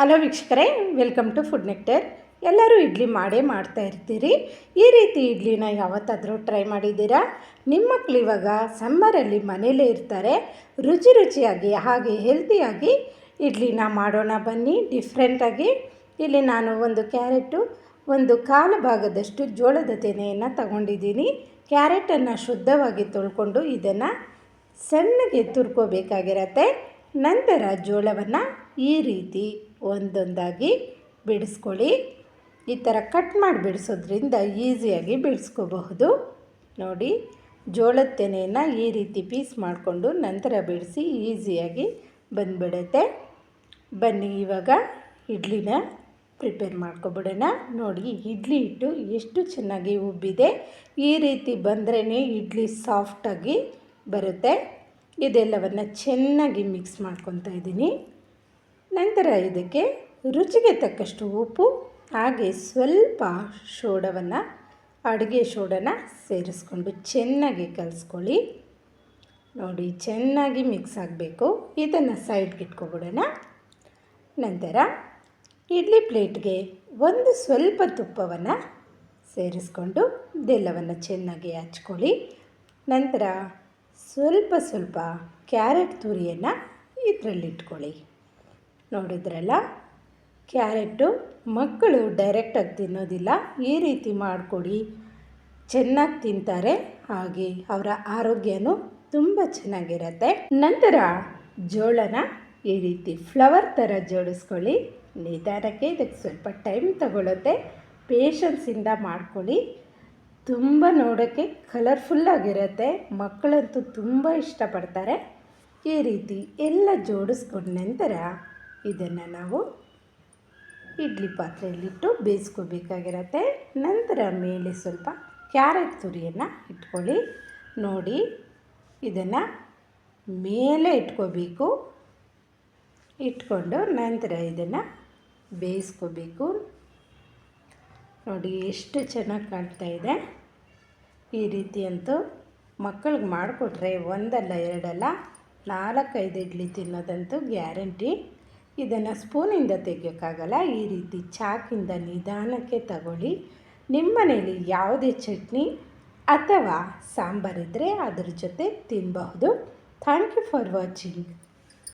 Hello ವೀಕ್ಷಕರೇ welcome to food nectar ಎಲ್ಲರೂ ಇಡ್ಲಿ ಮಾಡೇ ಮಾಡ್ತಾ ಇರ್ತೀರಿ. ಈ ರೀತಿ ಇಡ್ಲಿನ ಯಾವತ್ತಾದರೂ ಟ್ರೈ ಮಾಡಿದ್ದೀರಾ? ನಿಮ್ಮ ಮಕ್ಕಳು ಇವಾಗ ಸಮ್ಮರಲ್ಲಿ ಮನೇಲೇ ಇರ್ತಾರೆ. ರುಚಿ ರುಚಿಯಾಗಿ, ಹಾಗೆ ಹೆಲ್ತಿಯಾಗಿ ಇಡ್ಲಿನ ಮಾಡೋಣ ಬನ್ನಿ. ಡಿಫ್ರೆಂಟಾಗಿ ಇಲ್ಲಿ ನಾನು ಒಂದು ಕ್ಯಾರೆಟು, ಒಂದು ಕಾಲು ಭಾಗದಷ್ಟು ಜೋಳದ ತೆನೆಯನ್ನು ತಗೊಂಡಿದ್ದೀನಿ. ಕ್ಯಾರೆಟನ್ನು ಶುದ್ಧವಾಗಿ ತೊಳ್ಕೊಂಡು ಇದನ್ನು ಸಣ್ಣಗೆ ತುರ್ಕೋಬೇಕಾಗಿರತ್ತೆ. ನಂತರ ಜೋಳವನ್ನು ಈ ರೀತಿ ಒಂದೊಂದಾಗಿ ಬಿಡಿಸ್ಕೊಳ್ಳಿ. ಈ ಥರ ಕಟ್ ಮಾಡಿ ಬಿಡಿಸೋದ್ರಿಂದ ಈಸಿಯಾಗಿ ಬಿಡಿಸ್ಕೋಬಹುದು. ನೋಡಿ, ಜೋಳದ ತೆನೆಯನ್ನು ಈ ರೀತಿ ಪೀಸ್ ಮಾಡಿಕೊಂಡು ನಂತರ ಬಿಡಿಸಿ ಈಸಿಯಾಗಿ ಬಂದುಬಿಡುತ್ತೆ. ಬನ್ನಿ, ಇವಾಗ ಇಡ್ಲಿನ ಪ್ರಿಪೇರ್ ಮಾಡ್ಕೊಬಿಡೋಣ. ನೋಡಿ, ಇಡ್ಲಿ ಹಿಟ್ಟು ಎಷ್ಟು ಚೆನ್ನಾಗಿ ಉಬ್ಬಿದೆ. ಈ ರೀತಿ ಬಂದ್ರೇ ಇಡ್ಲಿ ಸಾಫ್ಟಾಗಿ ಬರುತ್ತೆ. ಇದೆಲ್ಲವನ್ನು ಚೆನ್ನಾಗಿ ಮಿಕ್ಸ್ ಮಾಡ್ಕೊತಾ ಇದ್ದೀನಿ. ನಂತರ ಇದಕ್ಕೆ ರುಚಿಗೆ ತಕ್ಕಷ್ಟು ಉಪ್ಪು, ಹಾಗೆ ಸ್ವಲ್ಪ ಶೋಡವನ್ನು ಅಡುಗೆ ಶೋಡನ ಸೇರಿಸ್ಕೊಂಡು ಚೆನ್ನಾಗಿ ಕಲಿಸ್ಕೊಳ್ಳಿ. ನೋಡಿ, ಚೆನ್ನಾಗಿ ಮಿಕ್ಸ್ ಆಗಬೇಕು. ಇದನ್ನು ಸೈಡ್ಗೆ ಇಟ್ಕೊಬಿಡೋಣ. ನಂತರ ಇಡ್ಲಿ ಪ್ಲೇಟ್ಗೆ ಒಂದು ಸ್ವಲ್ಪ ತುಪ್ಪವನ್ನು ಸೇರಿಸ್ಕೊಂಡು, ಇದೆಲ್ಲವನ್ನು ಚೆನ್ನಾಗಿ ಹಚ್ಕೊಳ್ಳಿ. ನಂತರ ಸ್ವಲ್ಪ ಸ್ವಲ್ಪ ಕ್ಯಾರೆಟ್ ತುರಿಯನ್ನು ಇದರಲ್ಲಿ ಇಟ್ಕೊಳ್ಳಿ ನೋಡಿದ್ರಲ್ಲ? ಕ್ಯಾರೆಟು ಮಕ್ಕಳು ಡೈರೆಕ್ಟಾಗಿ ತಿನ್ನೋದಿಲ್ಲ. ಈ ರೀತಿ ಮಾಡಿಕೊಡಿ. ಚೆನ್ನಾಗಿ ತಿಂತಾರೆ. ಹಾಗೆ ಅವರ ಆರೋಗ್ಯನೂ ತುಂಬ ಚೆನ್ನಾಗಿರುತ್ತೆ. ನಂತರ ಜೋಳನ ಈ ರೀತಿ ಫ್ಲವರ್ ಥರ ಜೋಡಿಸ್ಕೊಳ್ಳಿ. ನಿಧಾನಕ್ಕೆ ಇದಕ್ಕೆ ಸ್ವಲ್ಪ ಟೈಮ್ ತಗೊಳ್ಳುತ್ತೆ ಪೇಷನ್ಸಿಂದ ಮಾಡ್ಕೊಳ್ಳಿ. ತುಂಬ ನೋಡೋಕ್ಕೆ ಕಲರ್ಫುಲ್ಲಾಗಿರುತ್ತೆ ಮಕ್ಕಳಂತೂ ತುಂಬ ಇಷ್ಟಪಡ್ತಾರೆ. ಈ ರೀತಿ ಎಲ್ಲ ಜೋಡಿಸ್ಕೊಂಡ ನಂತರ ಇದನ್ನು ನಾವು ಇಡ್ಲಿ ಪಾತ್ರೆಯಲ್ಲಿಟ್ಟು ಬೇಯಿಸ್ಕೋಬೇಕಾಗಿರತ್ತೆ. ನಂತರ ಮೇಲೆ ಸ್ವಲ್ಪ ಕ್ಯಾರೆಟ್ ತುರಿಯನ್ನು ಇಟ್ಕೊಳ್ಳಿ. ನೋಡಿ, ಇದನ್ನು ಮೇಲೆ ಇಟ್ಕೋಬೇಕು. ಇಟ್ಕೊಂಡು ನಂತರ ಇದನ್ನು ಬೇಯಿಸ್ಕೋಬೇಕು. ನೋಡಿ, ಎಷ್ಟು ಚೆನ್ನಾಗಿ ಕಾಣ್ತಾ ಇದೆ. ಈ ರೀತಿ ಅಂತೂ ಮಕ್ಕಳಿಗೆ ಮಾಡಿಕೊಟ್ರೆ ಒಂದಲ್ಲ, ಎರಡಲ್ಲ, ನಾಲ್ಕೈದು ಇಡ್ಲಿ ತಿನ್ನೋದಂತೂ ಗ್ಯಾರಂಟಿ. ಇದನ್ನು ಸ್ಪೂನಿಂದ ತೆಗಿಯೋಕ್ಕಾಗಲ್ಲ, ಈ ರೀತಿ ಚಾಕಿಂದ ನಿಧಾನಕ್ಕೆ ತಗೊಳ್ಳಿ. ನಿಮ್ಮ ಮನೇಲಿ ಯಾವುದೇ ಚಟ್ನಿ ಅಥವಾ ಸಾಂಬಾರಿದ್ದರೆ ಅದ್ರ ಜೊತೆ ತಿನ್ನಬಹುದು ಥ್ಯಾಂಕ್ ಯು ಫಾರ್ ವಾಚಿಂಗ್.